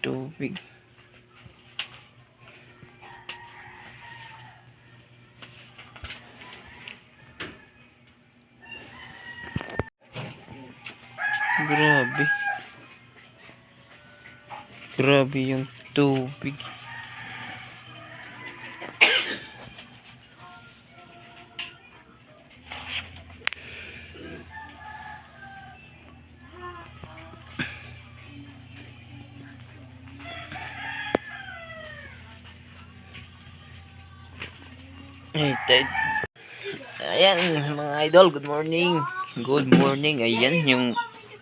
tubig. Grabe. Grabe yung tubig. Ay, tide. Ayan, mga idol, good morning. Good morning. Ayan, yung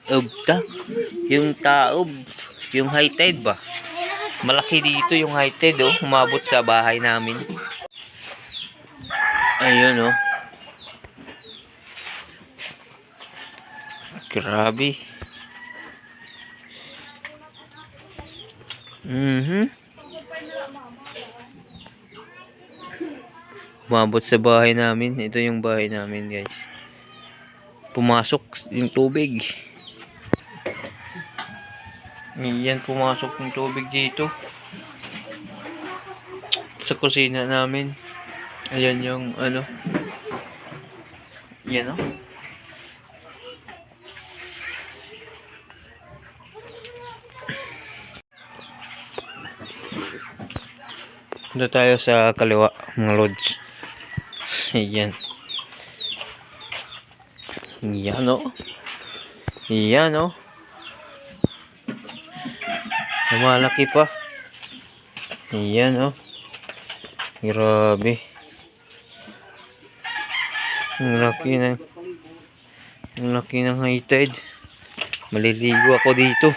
ubta. Yung taob. Yung high tide ba? Malaki dito yung high tide, oh. Umabot sa bahay namin. Ayun, oh. Grabe. Mhm. Umabot sa bahay namin. Ito yung bahay namin, guys. Pumasok yung tubig. Yan, pumasok yung tubig dito. Sa kusina namin. Ayan yung ano. Yan, oh. Punta tayo sa kaliwa, mga lods. Ayan. Yan, oh. Yan, oh. Lumalaki pa. Ayan, oh. Grabe. Ang laki ng ang laki ng high tide. Maliligo ako dito.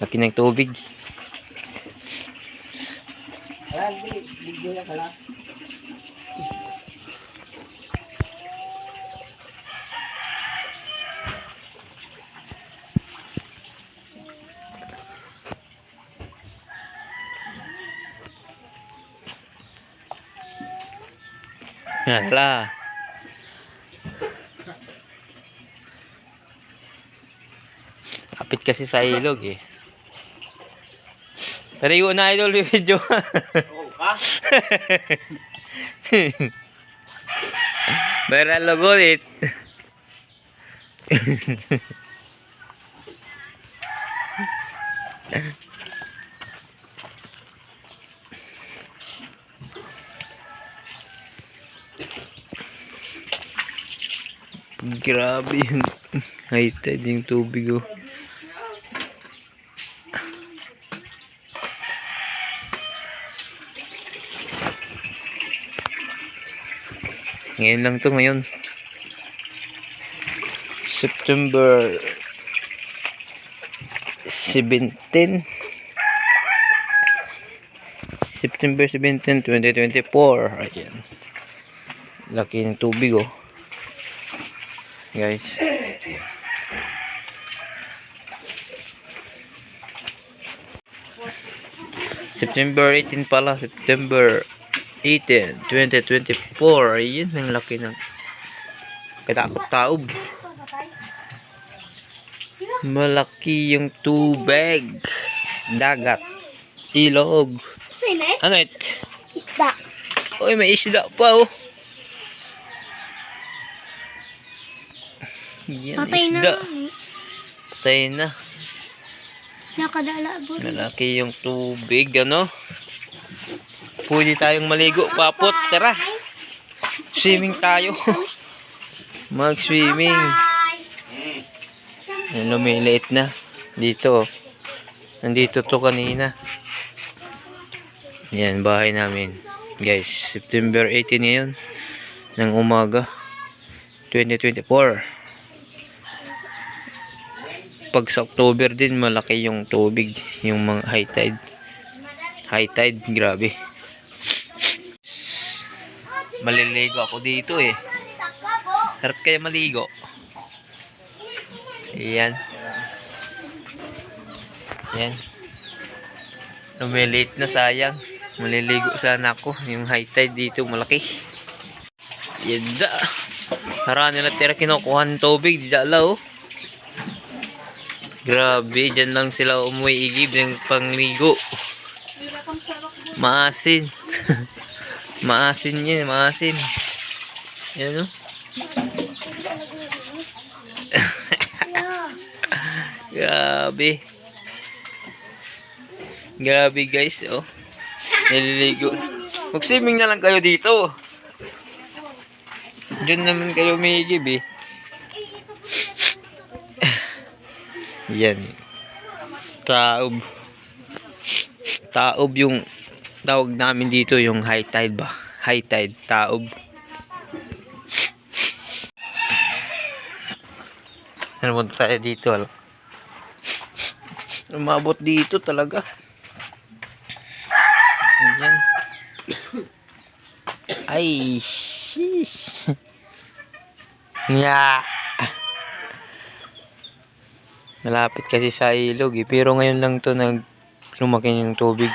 Laki ng tubig. Hala. Kapit kasi sa ilog eh. Pero yun na idol video. Oo ka? Viral logo it. Grabe yung high tide yung tubig oh. Ngayon lang to ngayon. September 17 September 17, 2024 Ayan. Laki ng tubig oh Guys September 18 pala September 18, 2024 Ayan ang laki ng Katakot taob Malaki yung tubig Dagat Ilog? Ano it? Isda. Uy, may isda pa oh. Yan, Patay na. isda. Patay na. Nakadala po. Malaki yung tubig, ano? Pwede tayong maligo, papot. Tara. Swimming tayo. Mag-swimming. Lumiliit na. Dito. Nandito to kanina. Yan, bahay namin. Guys, September 18 ngayon. Ng umaga. 2024. Pag sa October din, malaki yung tubig. Yung mga high tide. High tide, grabe. Maliligo ako dito eh. Sarap kaya maligo. Ayan. Ayan. Lumiliit na sayang. Maliligo sana ako. Yung high tide dito malaki. Yan da. Haraan nila tira kinukuha ng tubig. Di dala oh. Grabe, dyan lang sila umuwi igib ng pangligo. Maasin. maasin yun, maasin. Yan o. Grabe. Grabe guys, oh. Naliligo. Mag-swimming na lang kayo dito. Diyan naman kayo umihigib eh. Yan. Taob. Taob yung tawag namin dito yung high tide ba? High tide, taob. Ano punta tayo dito? Alam? Umabot dito talaga. Ayan. Ay, sheesh. Nga. Malapit kasi sa ilog eh. Pero ngayon lang to nag lumaki yung tubig.